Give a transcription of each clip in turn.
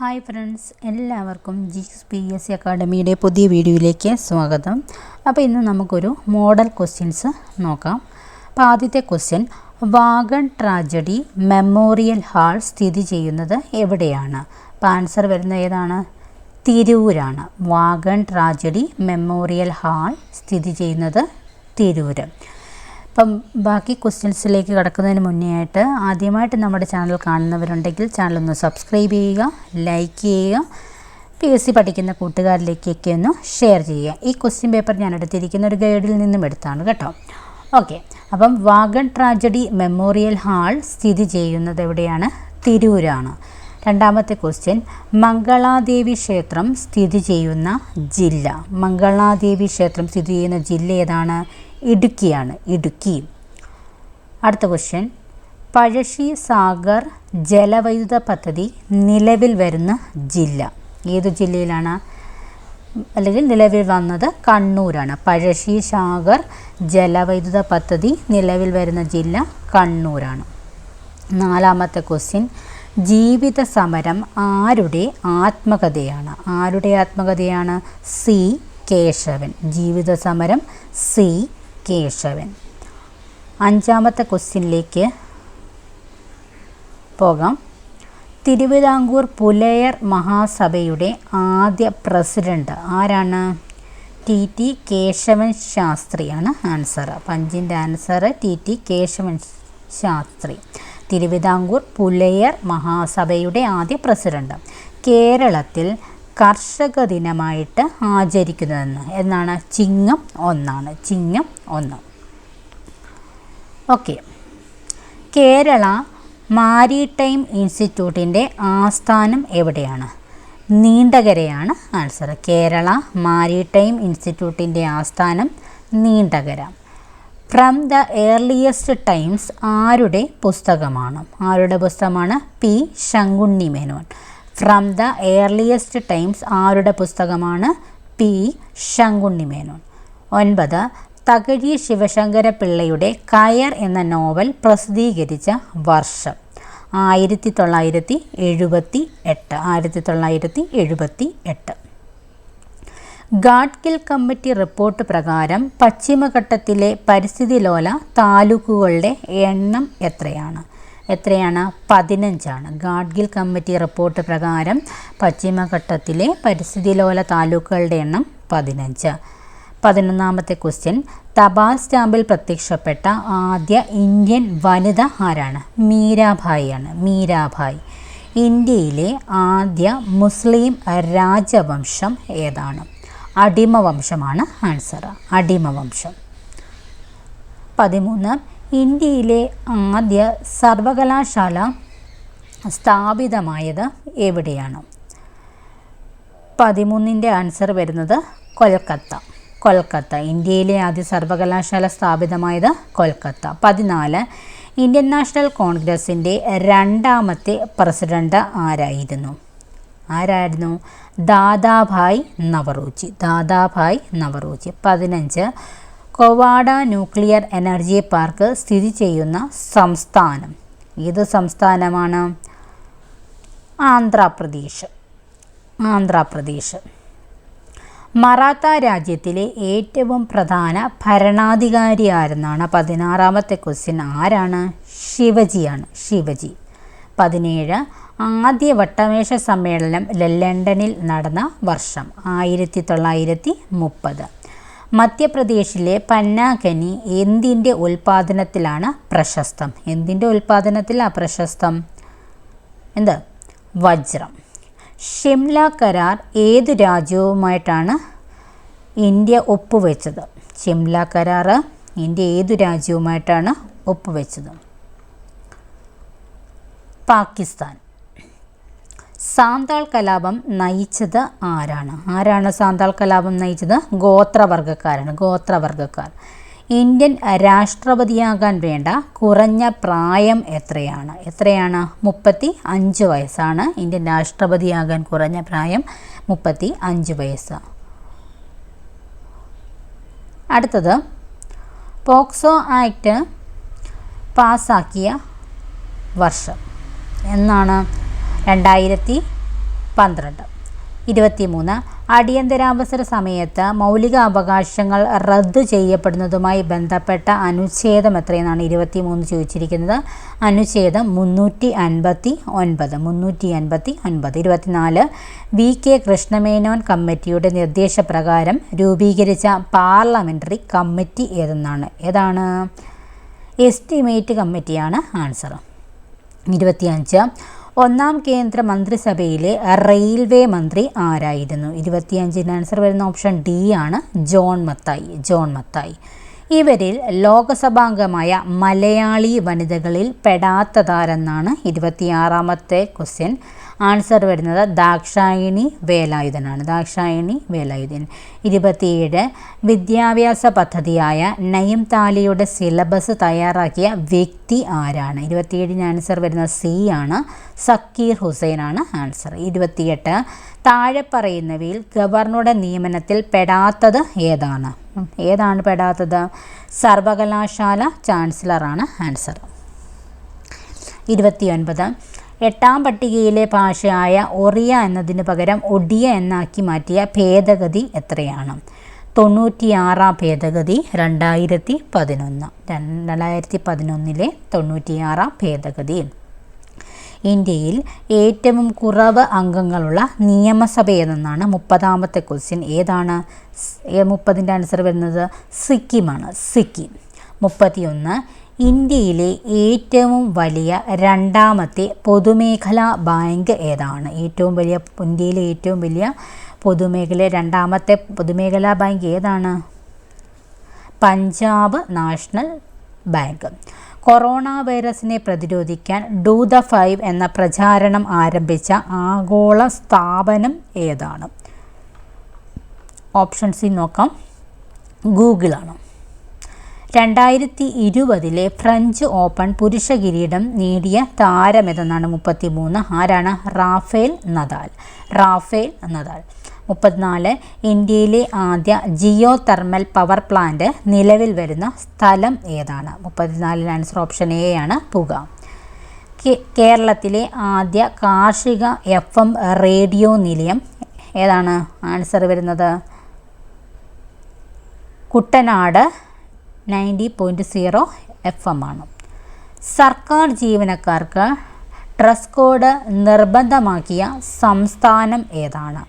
Hi friends എല്ലാവർക്കും G P S C അക്കാഡമിയുടെ പുതിയ വീഡിയോയിലേക്ക് സ്വാഗതം. അപ്പോൾ ഇന്ന് നമുക്കൊരു മോഡൽ ക്വസ്റ്റ്യൻസ് നോക്കാം. അപ്പോൾ ആദ്യത്തെ question wagon tragedy memorial hall സ്ഥിതി ചെയ്യുന്നത് എവിടെയാണ്? അപ്പോൾ ആൻസർ വരുന്നത് ഏതാണ്? തിരൂരാണ്. വാഗൺ ട്രാജഡി മെമ്മോറിയൽ ഹാൾ സ്ഥിതി ചെയ്യുന്നത് തിരൂര്. അപ്പം ബാക്കി ക്വസ്റ്റ്യൻസിലേക്ക് കടക്കുന്നതിന് മുന്നേ ആയിട്ട് ആദ്യമായിട്ട് നമ്മുടെ ചാനൽ കാണുന്നവരുണ്ടെങ്കിൽ ചാനൽ ഒന്ന് സബ്സ്ക്രൈബ് ചെയ്യുക ലൈക്ക് ചെയ്യുക പി എസ് സി പഠിക്കുന്ന കൂട്ടുകാരിലേക്കൊക്കെ ഒന്ന് ഷെയർ ചെയ്യുക. ഈ ക്വസ്റ്റ്യൻ പേപ്പർ ഞാൻ എടുത്തിരിക്കുന്ന ഒരു ഗൈഡിൽ നിന്നും എടുത്താണ് കേട്ടോ. ഓക്കെ. അപ്പം വാഗൺ ട്രാജഡി മെമ്മോറിയൽ ഹാൾ സ്ഥിതി ചെയ്യുന്നത് എവിടെയാണ്? തിരൂരാണ്. രണ്ടാമത്തെ ക്വസ്റ്റ്യൻ മംഗളാദേവി ക്ഷേത്രം സ്ഥിതി ചെയ്യുന്ന ജില്ല. മംഗളാദേവി ക്ഷേത്രം സ്ഥിതി ചെയ്യുന്ന ജില്ല ഏതാണ്? ഇടുക്കിയാണ് ഇടുക്കി. അടുത്ത ക്വസ്റ്റ്യൻ പഴശ്ശി സാഗർ ജലവൈദ്യുത പദ്ധതി നിലവിൽ വരുന്ന ജില്ല. ഏത് ജില്ലയിലാണ്? അല്ലെങ്കിൽ നിലവിൽ വന്നത് കണ്ണൂരാണ്. പഴശ്ശി സാഗർ ജലവൈദ്യുത പദ്ധതി നിലവിൽ വരുന്ന ജില്ല കണ്ണൂരാണ്. നാലാമത്തെ ക്വസ്റ്റ്യൻ ജീവിത സമരം ആരുടെ ആത്മകഥയാണ്? ആരുടെ ആത്മകഥയാണ്? സി. കേശവൻ. ജീവിത സമരം സി. കേശവൻ അഞ്ചാമത്തെ ക്വസ്റ്റ്യനിലേക്ക് പോകാം. തിരുവിതാംകൂർ പുലയർ മഹാസഭയുടെ ആദ്യ പ്രസിഡന്റ് ആരാണ്? ടി. ടി. കേശവൻ ശാസ്ത്രിയാണ് ആൻസർ. അപ്പം അഞ്ചിന്റെ answer T. T. Keshavan Shastri. Thiruvithamkoor Pulayar മഹാസഭയുടെ ആദ്യ പ്രസിഡന്റ്. കേരളത്തിൽ കർഷക ദിനമായിട്ട് ആചരിക്കുന്നതെന്ന്. എന്നാണ്? ചിങ്ങം ഒന്നാണ്. ചിങ്ങം ഒന്ന്. ഓക്കെ. കേരള മാരിടൈം ഇൻസ്റ്റിറ്റ്യൂട്ടിന്റെ ആസ്ഥാനം എവിടെയാണ്? നീണ്ടകരയാണ് ആൻസർ കേരള മാരിടൈം ഇൻസ്റ്റിറ്റ്യൂട്ടിന്റെ ആസ്ഥാനം Neendakara. From the earliest times ആരുടെ പുസ്തകമാണ്? ആരുടെ പുസ്തകമാണ്? P Shankunni Menon from the earliest times ആരുടെ പുസ്തകമാണ്? പി. ശങ്കുണ്ണി മേനോൻ ഒൻപത് തകഴി ശിവശങ്കര പിള്ളയുടെ കയർ എന്ന നോവൽ പ്രസിദ്ധീകരിച്ച വർഷം. ആയിരത്തി തൊള്ളായിരത്തി എഴുപത്തി എട്ട് ആയിരത്തി തൊള്ളായിരത്തി എഴുപത്തി എട്ട് ഗാഡ്ഗിൽ കമ്മിറ്റി റിപ്പോർട്ട് പ്രകാരം പശ്ചിമഘട്ടത്തിലെ പരിസ്ഥിതി ലോല താലൂക്കുകളുടെ എണ്ണം എത്രയാണ്? എത്രയാണ്? പതിനഞ്ചാണ്. ഗാഡ്ഗിൽ കമ്മിറ്റി റിപ്പോർട്ട് പ്രകാരം പശ്ചിമഘട്ടത്തിലെ പരിസ്ഥിതി ലോല താലൂക്കുകളുടെ എണ്ണം പതിനഞ്ച്. പതിനൊന്നാമത്തെ ക്വസ്റ്റ്യൻ. തപാൽ സ്റ്റാമ്പിൽ പ്രത്യക്ഷപ്പെട്ട ആദ്യ ഇന്ത്യൻ വനിത ആരാണ്? മീരാഭായിയാണ് മീരാഭായ്. ഇന്ത്യയിലെ ആദ്യ മുസ്ലിം രാജവംശം ഏതാണ്? അടിമവംശമാണ് ആൻസർ അടിമവംശം. പതിമൂന്ന്. ഇന്ത്യയിലെ ആദ്യ സർവകലാശാല സ്ഥാപിതമായത് എവിടെയാണ്? പതിമൂന്നിന്റെ ആൻസർ വരുന്നത് കൊൽക്കത്ത. കൊൽക്കത്ത. ഇന്ത്യയിലെ ആദ്യ സർവകലാശാല സ്ഥാപിതമായത് കൊൽക്കത്ത. പതിനാല് ഇന്ത്യൻ നാഷണൽ കോൺഗ്രസിന്റെ രണ്ടാമത്തെ പ്രസിഡന്റ് ആരായിരുന്നു? ആരായിരുന്നു? ദാദാഭായ് നവറോജി. ദാദാഭായ് നവറോജി. പതിനഞ്ച് കൊവാഡ ന്യൂക്ലിയർ എനർജി പാർക്ക് സ്ഥിതി ചെയ്യുന്ന സംസ്ഥാനം. ഏത് സംസ്ഥാനമാണ്? ആന്ധ്രാപ്രദേശ്. ആന്ധ്രാപ്രദേശ്. മറാത്ത രാജ്യത്തിലെ ഏറ്റവും പ്രധാന ഭരണാധികാരി ആരെന്നാണ് പതിനാറാമത്തെ ക്വസ്റ്റ്യൻ ആരാണ്? ശിവജിയാണ്. ശിവജി. പതിനേഴ് ആദ്യ വട്ടമേശ സമ്മേളനം ലണ്ടനിൽ നടന്ന വർഷം. ആയിരത്തി തൊള്ളായിരത്തി മുപ്പത് മധ്യപ്രദേശിലെ പന്നാഖനി എന്തിന്റെ ഉൽപാദനത്തിലാണ് പ്രശസ്തം? എന്തിന്റെ ഉൽപ്പാദനത്തിലാണ് പ്രശസ്തം? എന്ത്? വജ്രം. ഷിംല കരാർ ഏത് രാജ്യവുമായിട്ടാണ് ഇന്ത്യ ഒപ്പുവെച്ചത്? ഷിംല കരാർ ഇന്ത്യ ഏതു രാജ്യവുമായിട്ടാണ് ഒപ്പുവെച്ചത്? പാകിസ്ഥാൻ. സാന്താൾ കലാപം നയിച്ചത് ആരാണ്? ആരാണ് സാന്താൾ കലാപം നയിച്ചത്? ഗോത്രവർഗക്കാരാണ് ഗോത്രവർഗക്കാർ ഇന്ത്യൻ രാഷ്ട്രപതിയാകാൻ വേണ്ട കുറഞ്ഞ പ്രായം എത്രയാണ്? എത്രയാണ്? മുപ്പത്തി അഞ്ച് വയസ്സാണ്. ഇന്ത്യൻ രാഷ്ട്രപതിയാകാൻ കുറഞ്ഞ പ്രായം മുപ്പത്തി അഞ്ച് വയസ്സ്. അടുത്തത് പോക്സോ ആക്ട് പാസാക്കിയ വർഷം. എന്നാണ്? രണ്ടായിരത്തി പന്ത്രണ്ട്. ഇരുപത്തിമൂന്ന് അടിയന്തരാവസര സമയത്ത് മൗലിക അവകാശങ്ങൾ റദ്ദു ചെയ്യപ്പെടുന്നതുമായി ബന്ധപ്പെട്ട അനുച്ഛേദം എത്രയെന്നാണ് ഇരുപത്തിമൂന്ന് ചോദിച്ചിരിക്കുന്നത്? അനുച്ഛേദം മുന്നൂറ്റി അൻപത്തി ഒൻപത് മുന്നൂറ്റി അൻപത്തി ഒൻപത് ഇരുപത്തിനാല് വി കെ കൃഷ്ണമേനോൻ കമ്മിറ്റിയുടെ നിർദ്ദേശപ്രകാരം രൂപീകരിച്ച പാർലമെന്ററി കമ്മിറ്റി ഏതെന്നാണ്? ഏതാണ്? എസ്റ്റിമേറ്റ് കമ്മിറ്റിയാണ് ആൻസർ ഇരുപത്തിയഞ്ച് ഒന്നാം കേന്ദ്ര മന്ത്രിസഭയിലെ റെയിൽവേ മന്ത്രി ആരായിരുന്നു? ഇരുപത്തിയഞ്ചിന് ആൻസർ വരുന്ന ഓപ്ഷൻ ഡി ആണ് ജോൺ മത്തായി. ജോൺ മത്തായി. ഇവരിൽ ലോകസഭാംഗമായ മലയാളി വനിതകളിൽ പെടാത്തതാരെന്നാണ് ഇരുപത്തിയാറാമത്തെ ക്വസ്റ്റ്യൻ. ആൻസർ വരുന്നത് ദാക്ഷായണി വേലായുധനാണ്. ദാക്ഷായണി വേലായുധൻ. ഇരുപത്തിയേഴ് വിദ്യാഭ്യാസ പദ്ധതിയായ നയം താലിയുടെ സിലബസ് തയ്യാറാക്കിയ വ്യക്തി ആരാണ്? ഇരുപത്തിയേഴിന് ആൻസർ വരുന്നത് സി ആണ് സക്കീർ ഹുസൈൻ ആണ് ആൻസർ. ഇരുപത്തിയെട്ട് താഴെ പറയുന്നവയിൽ ഗവർണറുടെ നിയമനത്തിൽ പെടാത്തത് ഏതാണ്? ഏതാണ് പെടാത്തത്? സർവകലാശാല ചാൻസലറാണ് ആൻസർ. ഇരുപത്തിയൊൻപത് എട്ടാം പട്ടികയിലെ ഭാഷയായ ഒറിയ എന്നതിന് പകരം ഒഡിയ എന്നാക്കി മാറ്റിയ ഭേദഗതി എത്രയാണ്? തൊണ്ണൂറ്റിയാറാം ഭേദഗതി രണ്ടായിരത്തി പതിനൊന്ന് രണ്ടായിരത്തി പതിനൊന്നിലെ തൊണ്ണൂറ്റിയാറാം ഭേദഗതി. ഇന്ത്യയിൽ ഏറ്റവും കുറവ് അംഗങ്ങളുള്ള നിയമസഭ ഏതെന്നാണ്? മുപ്പതാമത്തെ ക്വസ്റ്റ്യൻ ഏതാണ്? മുപ്പതിന്റെ ആൻസർ വരുന്നത് സിക്കിമാണ്. സിക്കിം. മുപ്പത്തിയൊന്ന് ഇന്ത്യയിലെ ഏറ്റവും വലിയ രണ്ടാമത്തെ പൊതുമേഖലാ ബാങ്ക് ഏതാണ്? ഏറ്റവും വലിയ ഇന്ത്യയിലെ ഏറ്റവും വലിയ പൊതുമേഖല രണ്ടാമത്തെ പൊതുമേഖലാ ബാങ്ക് ഏതാണ്? Punjab national bank. കൊറോണ വൈറസിനെ പ്രതിരോധിക്കാൻ ഡൂ ദ ഫൈവ് എന്ന പ്രചാരണം ആരംഭിച്ച ആഗോള സ്ഥാപനം ഏതാണ്? ഓപ്ഷൻസിൽ നോക്കാം. ഗൂഗിളാണ്. രണ്ടായിരത്തി ഇരുപതിലെ ഫ്രഞ്ച് ഓപ്പൺ പുരുഷ കിരീടം നേടിയ താരമെതെന്നാണ് മുപ്പത്തി മൂന്ന് ആരാണ്? Rafael Nadal. Rafael Nadal. മുപ്പത്തിനാല്. ഇന്ത്യയിലെ ആദ്യ ജിയോ തെർമൽ പവർ പ്ലാന്റ് നിലവിൽ വരുന്ന സ്ഥലം ഏതാണ്? മുപ്പത്തിനാലിന് ആൻസർ ഓപ്ഷൻ എ ആണ് പുക. കേരളത്തിലെ ആദ്യ കാർഷിക എഫ് എം റേഡിയോ നിലയം ഏതാണ്? ആൻസർ വരുന്നത് Kuttanad ninety point zero F M ആണ്. സർക്കാർ ജീവനക്കാർക്ക് ഡ്രസ് കോഡ് നിർബന്ധമാക്കിയ സംസ്ഥാനം ഏതാണ്?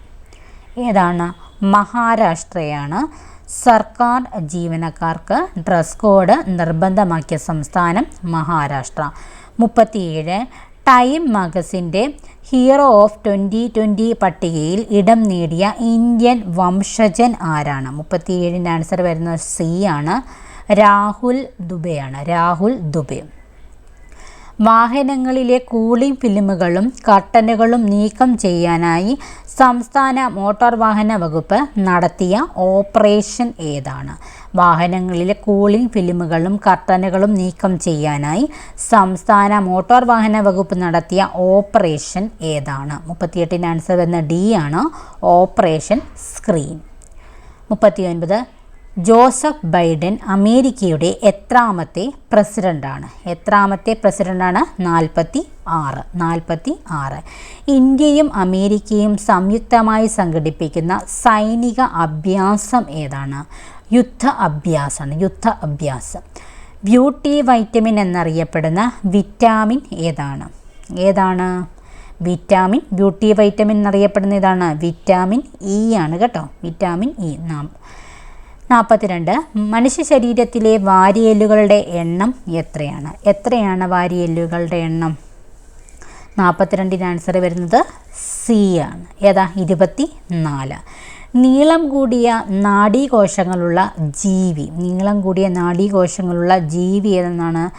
ഏതാണ്? മഹാരാഷ്ട്രയാണ്. സർക്കാർ ജീവനക്കാർക്ക് ഡ്രസ് കോഡ് നിർബന്ധമാക്കിയ സംസ്ഥാനം മഹാരാഷ്ട്ര. മുപ്പത്തിയേഴ് ടൈം മാഗസിന്റെ ഹീറോ ഓഫ് ട്വന്റി ട്വന്റി പട്ടികയിൽ ഇടം നേടിയ ഇന്ത്യൻ വംശജൻ ആരാണ്? മുപ്പത്തിയേഴിന്റെ ആൻസർ വരുന്നത് സി ആണ്. രാഹുൽ ദുബെയാണ്. രാഹുൽ ദുബെ. വാഹനങ്ങളിലെ കൂളിംഗ് ഫിലിമുകളും കർട്ടനുകളും നീക്കം ചെയ്യാനായി സംസ്ഥാന മോട്ടോർ വാഹന വകുപ്പ് നടത്തിയ ഓപ്പറേഷൻ ഏതാണ്? വാഹനങ്ങളിലെ കൂളിംഗ് ഫിലിമുകളും കർട്ടനുകളും നീക്കം ചെയ്യാനായി സംസ്ഥാന മോട്ടോർ വാഹന വകുപ്പ് നടത്തിയ ഓപ്പറേഷൻ ഏതാണ്? മുപ്പത്തിയെട്ടിന് ആൻസർ വരുന്ന ഡി ആണ് ഓപ്പറേഷൻ സ്ക്രീൻ. മുപ്പത്തിയൊൻപത് ജോസഫ് ബൈഡൻ അമേരിക്കയുടെ എത്രാമത്തെ പ്രസിഡന്റാണ് എത്രാമത്തെ പ്രസിഡന്റാണ് നാൽപ്പത്തി ആറ് നാൽപ്പത്തി ആറ് ഇന്ത്യയും അമേരിക്കയും സംയുക്തമായി സംഘടിപ്പിക്കുന്ന സൈനിക അഭ്യാസം ഏതാണ്? യുദ്ധ അഭ്യാസമാണ്. യുദ്ധ അഭ്യാസം. ബ്യൂട്ടി വൈറ്റമിൻ എന്നറിയപ്പെടുന്ന വിറ്റാമിൻ ഏതാണ്? ഏതാണ്? വിറ്റാമിൻ ബ്യൂട്ടി വൈറ്റമിൻ എന്നറിയപ്പെടുന്ന ഇതാണ് വിറ്റാമിൻ ഇ ആണ് കേട്ടോ. വിറ്റാമിൻ ഇ നാം നാൽപ്പത്തിരണ്ട് മനുഷ്യ ശരീരത്തിലെ വാരിയെല്ലുകളുടെ എണ്ണം എത്രയാണ്? എത്രയാണ് വാരിയെല്ലുകളുടെ എണ്ണം? നാൽപ്പത്തിരണ്ടിന് ആൻസർ വരുന്നത് സി ആണ്. ഏതാ? ഇരുപത്തി നാല് നീളം കൂടിയ നാഡീകോശങ്ങളുള്ള ജീവി നീളം കൂടിയ നാഡീകോശങ്ങളുള്ള ജീവി ഏതെന്നാണ്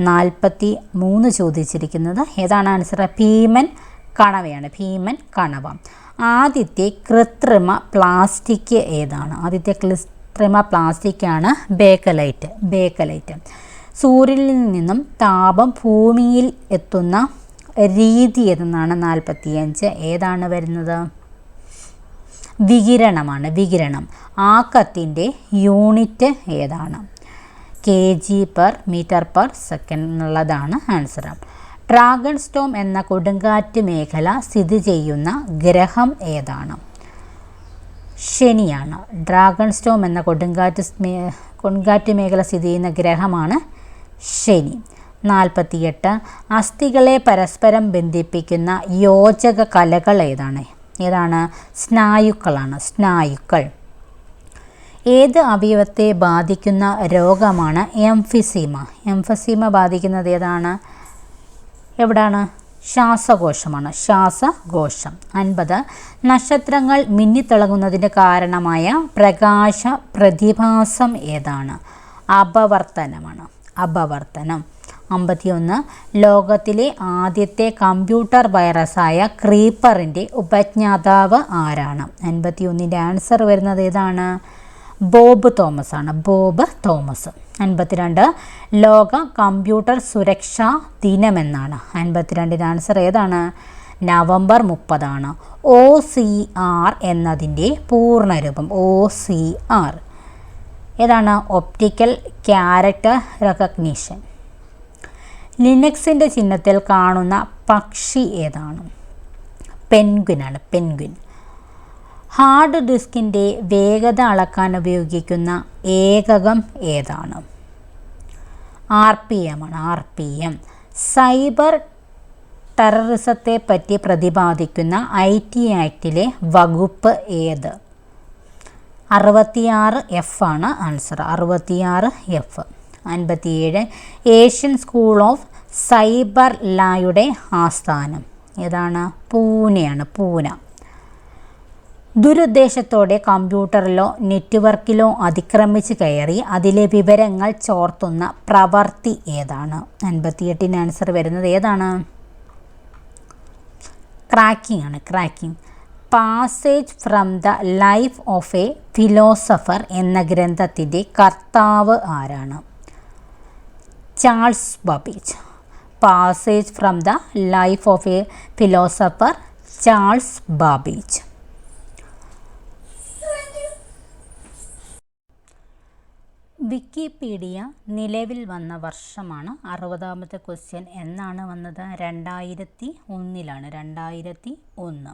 നാൽപ്പത്തി മൂന്ന് ചോദിച്ചിരിക്കുന്നത്. ഏതാണ് ആൻസർ ഭീമൻ കണവയാണ്. ഭീമൻ കണവ. ആദ്യത്തെ കൃത്രിമ പ്ലാസ്റ്റിക് ഏതാണ്? ആദ്യത്തെ കൃത്രിമ പ്ലാസ്റ്റിക്കാണ് ബേക്കലൈറ്റ് ബേക്കലൈറ്റ്. സൂര്യനിൽ നിന്നും താപം ഭൂമിയിൽ എത്തുന്ന രീതി ഏതെന്നാണ് നാൽപ്പത്തിയഞ്ച്? ഏതാണ് വരുന്നത്? വികിരണമാണ് വികിരണം. ആക്കത്തിന്റെ യൂണിറ്റ് ഏതാണ്? K G per metre per second എന്നുള്ളതാണ് ആൻസർ. ഡ്രാഗൺ സ്റ്റോം എന്ന കൊടുങ്കാറ്റ് മേഖല സ്ഥിതി ചെയ്യുന്ന ഗ്രഹം ഏതാണ്? ശനിയാണ്. ഡ്രാഗൺ സ്റ്റോം എന്ന കൊടുങ്കാറ്റ് കൊടുങ്കാറ്റ് മേഖല സ്ഥിതി ചെയ്യുന്ന ഗ്രഹമാണ് ശനി. നാൽപ്പത്തിയെട്ട്. അസ്ഥികളെ പരസ്പരം ബന്ധിപ്പിക്കുന്ന യോജക കലകൾ ഏതാണ്? ഏതാണ്? സ്നായുക്കളാണ്. സ്നായുക്കൾ. ഏത് അവയവത്തെ ബാധിക്കുന്ന രോഗമാണ് എംഫിസീമ? എംഫസീമ ബാധിക്കുന്നത് ഏതാണ്? എവിടാണ്? ശ്വാസകോശമാണ്. ശ്വാസകോശം. അൻപത്. നക്ഷത്രങ്ങൾ മിന്നിത്തിളങ്ങുന്നതിന് കാരണമായ പ്രകാശ പ്രതിഭാസം ഏതാണ്? അപവർത്തനമാണ്. അപവർത്തനം. അമ്പത്തിയൊന്ന്. ലോകത്തിലെ ആദ്യത്തെ കമ്പ്യൂട്ടർ വൈറസായ ക്രീപ്പറിന്റെ ഉപജ്ഞാതാവ് ആരാണ്? അൻപത്തിയൊന്നിന്റെ ആൻസർ വരുന്നത് ഏതാണ്? ബോബ് തോമസ് ആണ്. Bob Thomas. അൻപത്തിരണ്ട്. ലോക കമ്പ്യൂട്ടർ സുരക്ഷാ ദിനമെന്നാണ്. അൻപത്തിരണ്ടിന്റെ ആൻസർ ഏതാണ്? നവംബർ മുപ്പതാണ്. ഒ സി ആർ എന്നതിന്റെ പൂർണരൂപം. O C R. ഏതാണ്? Optical character recognition. ലിനക്സിന്റെ ചിഹ്നത്തിൽ കാണുന്ന പക്ഷി ഏതാണ്? പെൻഗ്വിനാണ് പെൻഗ്വിൻ. ഹാർഡ് ഡിസ്കിന്റെ വേഗത അളക്കാൻ ഉപയോഗിക്കുന്ന ഏകകം ഏതാണ്? ആർ പി എം ആണ്. ആർ പി എം സൈബർ ടെററിസത്തെ പറ്റി പ്രതിപാദിക്കുന്ന ഐ ടി ആക്ടിലെ വകുപ്പ് ഏത്? അറുപത്തിയാറ് എഫ് ആണ് ആൻസർ. അറുപത്തിയാറ് എഫ്. അൻപത്തിയേഴ് ഏഷ്യൻ സ്കൂൾ ഓഫ് സൈബർ ലായുടെ ആസ്ഥാനം. ഏതാണ്? പൂനെയാണ്. പൂന. ദുരുദ്ദേശത്തോടെ കമ്പ്യൂട്ടറിലോ നെറ്റ്വർക്കിലോ അതിക്രമിച്ച് കയറി അതിലെ വിവരങ്ങൾ ചോർത്തുന്ന പ്രവർത്തി ഏതാണ്? അൻപത്തിയെട്ടിന് ആൻസർ വരുന്നത് ഏതാണ്? ക്രാക്കിംഗ് ആണ് cracking passage from the life of a philosopher എന്ന ഗ്രന്ഥത്തിന്റെ കർത്താവ് ആരാണ്? Charles Babbage. Passage from the life of a philosopher Charles Babbage. Wikipedia നിലവിൽ വന്ന വർഷമാണ് അറുപതാമത്തെ ക്വസ്റ്റ്യൻ എന്നാണ് വന്നത്. രണ്ടായിരത്തി ഒന്നിലാണ്. രണ്ടായിരത്തി ഒന്ന്.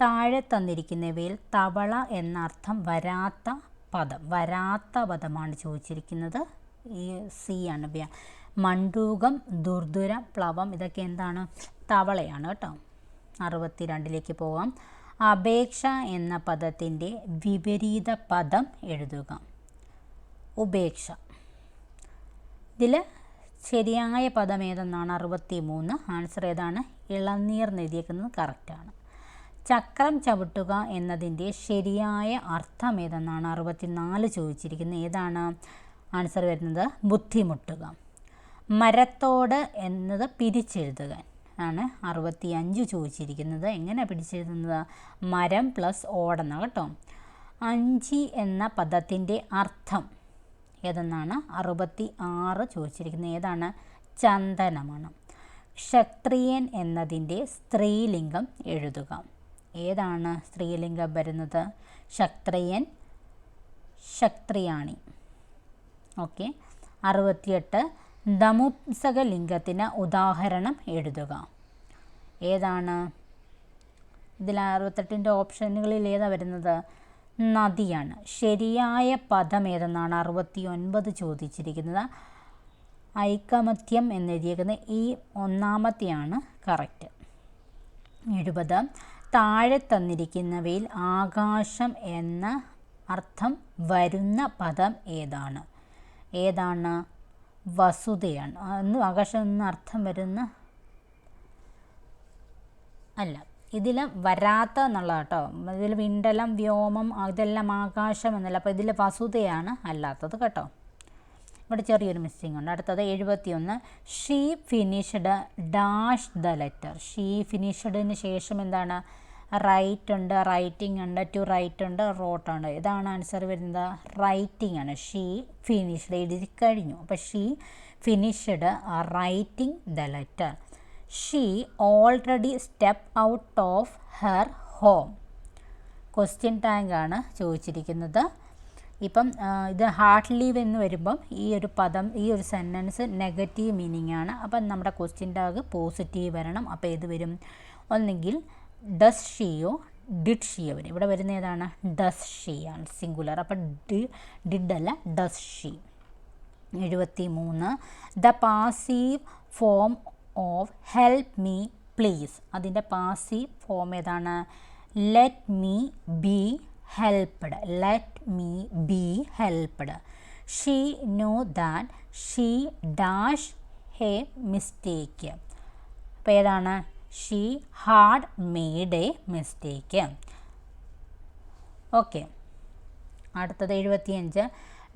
താഴെ തന്നിരിക്കുന്നവയിൽ തവള എന്നർത്ഥം വരാത്ത പദം. വരാത്ത പദമാണ് ചോദിച്ചിരിക്കുന്നത്. ഈ സി ആണ്. മണ്ടൂകം ദുർദുര പ്ലവം ഇതൊക്കെ എന്താണ്? തവളയാണ് കേട്ടോ. അറുപത്തി രണ്ടിലേക്ക് പോകാം അപേക്ഷ എന്ന പദത്തിന്റെ വിപരീത പദം എഴുതുക. ഉപേക്ഷ. ഇതിൽ ശരിയായ പദം ഏതെന്നാണ് അറുപത്തി മൂന്ന് ആൻസർ ഏതാണ്? ഇളനീർ നെതിയേക്കുന്നത് കറക്റ്റാണ്. ചക്രം ചവിട്ടുക എന്നതിന്റെ ശരിയായ അർത്ഥം ഏതെന്നാണ് അറുപത്തിനാല് ചോദിച്ചിരിക്കുന്നത്. ഏതാണ് ആൻസർ വരുന്നത്? ബുദ്ധിമുട്ടുക. മരത്തോട് എന്നത് പിരിച്ചെഴുതുക ആണ് അറുപത്തി അഞ്ച് ചോദിച്ചിരിക്കുന്നത്. എങ്ങനെ പിടിച്ചെഴുതുന്നത് മരം പ്ലസ് ഓടെന്ന കേട്ടോ. അഞ്ചി എന്ന പദത്തിന്റെ അർത്ഥം ഏതെന്നാണ്? അറുപത്തി ആറ് ചോദിച്ചിരിക്കുന്നത്. ഏതാണ്? ചന്ദനമാണ്. ക്ഷത്രിയൻ എന്നതിന്റെ സ്ത്രീലിംഗം എഴുതുക. ഏതാണ് സ്ത്രീലിംഗം വരുന്നത്? ക്ഷത്രിയൻ ക്ഷത്രിയാണി. ഓക്കെ. അറുപത്തിയെട്ട് ദമുസക ലിംഗത്തിന് ഉദാഹരണം എഴുതുക. ഏതാണ്? ഇതിൽ അറുപത്തെട്ടിന്റെ ഓപ്ഷനുകളിൽ ഏതാണ് വരുന്നത്? നദിയാണ്. ശരിയായ പദം ഏതെന്നാണ് അറുപത്തി ഒൻപത് ചോദിച്ചിരിക്കുന്നത്. ഐക്കമത്യം എന്നെഴുതിയേക്കുന്നത് ഈ ഒന്നാമത്തെയാണ് കറക്റ്റ്. എഴുപത്. താഴെ തന്നിരിക്കുന്നവയിൽ ആകാശം എന്ന അർത്ഥം വരുന്ന പദം ഏതാണ്? ഏതാണ്? വസുതയാണ്. ആകാശം എന്ന അർത്ഥം വരുന്ന അല്ല. ഇതിൽ വരാത്ത എന്നുള്ള കേട്ടോ ഇതിൽ വിണ്ടലം വ്യോമം ഇതെല്ലാം ആകാശം എന്നല്ല. അപ്പോൾ ഇതിൽ വസുതയാണ് അല്ലാത്തത് കേട്ടോ. ഇവിടെ ചെറിയൊരു മിസ്സിംഗ് ഉണ്ട്. അടുത്തത് എഴുപത്തിയൊന്ന്. She finished dash the letter she ഫിനിഷ്ഡിന് ശേഷം എന്താണ്? റൈറ്റ് ഉണ്ട് റൈറ്റിംഗ് ഉണ്ട് ടു റൈറ്റ് ഉണ്ട് റോട്ട് ഉണ്ട്. ഇതാണ് ആൻസർ വരുന്നത്. റൈറ്റിംഗ് ആണ്. ഷീ ഫിനിഷ്ഡ് എഴുതി കഴിഞ്ഞു. അപ്പോൾ she finished writing the letter she already step out of her home question tag ആണ് ചോദിച്ചിരിക്കുന്നത്. ഇപ്പം ഇത് ഹാർട്ട് ലീവ് എന്ന് വരുമ്പം ഈ ഒരു പദം ഈ ഒരു സെന്റൻസ് നെഗറ്റീവ് മീനിങ് ആണ്. അപ്പം നമ്മുടെ ക്വസ്റ്റ്യൻ ടാഗ് പോസിറ്റീവ് വരണം. അപ്പോൾ ഏത് വരും? ഒന്നെങ്കിൽ ഡസ് ഷിയോ ഡിഡ് ഷിയോ വരും. ഇവിടെ വരുന്ന ഏതാണ്? ഡസ് ഷീ ആണ് സിംഗുലർ അപ്പം ഡി ഡിഡ് അല്ല ഡസ് ഷീ എഴുപത്തി മൂന്ന് the passive form of help me please അതിന്റെ പാസീവ് ഫോം ഏതാണ്? Let me be helped let me be helped she no that she dash hey mistake അപ്പോൾ ഏതാണ്? She had made a mistake okay അടുത്തത് എഴുപത്തിയഞ്ച്.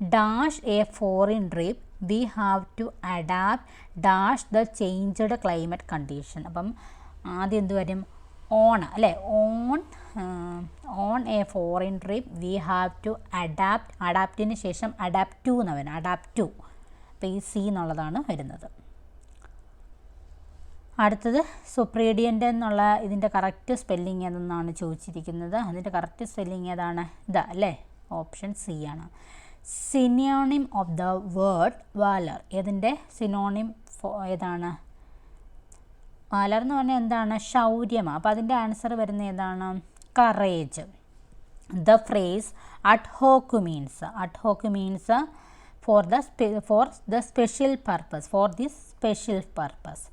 Dash a foreign trip we have to adapt dash the changed climate condition അപ്പം ആദ്യം എന്ത് വരും? On അല്ലേ? On on a foreign trip we have to adapt അഡാപ്റ്റിന് ശേഷം അഡാപ്റ്റ് ടു എന്ന് വരും. അഡാപ്റ്റ് ടു അപ്പോൾ ഈ സി എന്നുള്ളതാണ് വരുന്നത്. അടുത്തത് സുപ്രീഡിയന്റ് എന്നുള്ള ഇതിന്റെ കറക്റ്റ് സ്പെല്ലിംഗ് ഏതെന്നാണ് ചോദിച്ചിരിക്കുന്നത്? അതിന്റെ കറക്റ്റ് സ്പെല്ലിംഗ് ഏതാണ്? ഇതാ അല്ലേ? ഓപ്ഷൻ സി ആണ്. Synonym of the word valour. ഏതിന്റെ? സിനോണിം ഏതാണ്? വാലർ എന്ന് പറഞ്ഞാൽ എന്താണ്? ശൗര്യമാണ് അപ്പോൾ അതിന്റെ ആൻസർ വരുന്ന ഏതാണ്? Courage. The phrase ad hoc means. Ad hoc means for the for the special purpose. For this special purpose.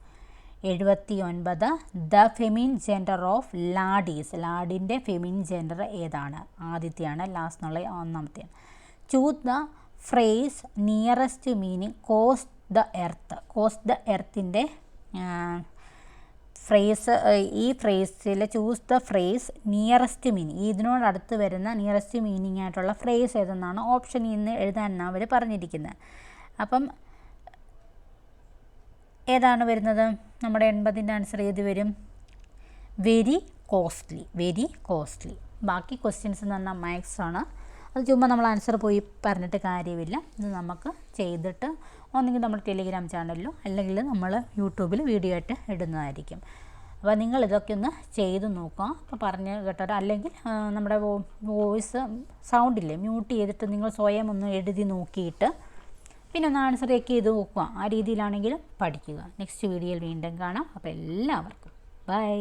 എഴുപത്തി ഒൻപത് the feminine gender of lad is. ലാഡിന്റെ feminine gender ഏതാണ്? ആദ്യത്തെയാണ് ലാസ്റ്റ് എന്നുള്ള ഒന്നാമത്തെയാണ്. Choose the phrase nearest meaning cost the earth cost the എർത്തിന്റെ phrase ഈ ഫ്രേസിൽ choose the phrase nearest meaning ഇതിനോടടുത്ത് വരുന്ന nearest meaning ആയിട്ടുള്ള phrase ഏതെന്നാണ് option ഇന്ന് എഴുതാനാണ് അവർ പറഞ്ഞിരിക്കുന്നത്. അപ്പം ഏതാണ് വരുന്നത്? നമ്മുടെ എൺപതിന്റെ ആൻസർ ഏത് വരും? വെരി കോസ്റ്റ്ലി വെരി കോസ്റ്റ്ലി ബാക്കി ക്വസ്റ്റ്യൻസ് എന്ന് പറഞ്ഞാൽ ആണ്. അത് ചുമ്മാ നമ്മൾ ആൻസർ പോയി പറഞ്ഞിട്ട് കാര്യമില്ല. ഇത് നമുക്ക് ചെയ്തിട്ട് ഒന്നെങ്കിൽ നമ്മൾ ടെലിഗ്രാം ചാനലിലോ അല്ലെങ്കിൽ നമ്മൾ യൂട്യൂബിൽ വീഡിയോ ആയിട്ട് ഇടുന്നതായിരിക്കും. അപ്പോൾ നിങ്ങൾ ഇതൊക്കെ ഒന്ന് ചെയ്ത് നോക്കുക. അപ്പോൾ പറഞ്ഞ് കേട്ടോ അല്ലെങ്കിൽ നമ്മുടെ വോയിസ് സൗണ്ടില്ലേ മ്യൂട്ട് ചെയ്തിട്ട് നിങ്ങൾ സ്വയം ഒന്ന് എഴുതി നോക്കിയിട്ട് പിന്നെ ഒന്ന് ആൻസർ ചെക്ക് ചെയ്ത് നോക്കുക. ആ രീതിയിലാണെങ്കിലും പഠിക്കുക. നെക്സ്റ്റ് വീഡിയോയിൽ വീണ്ടും കാണാം. അപ്പോൾ എല്ലാവർക്കും. ബൈ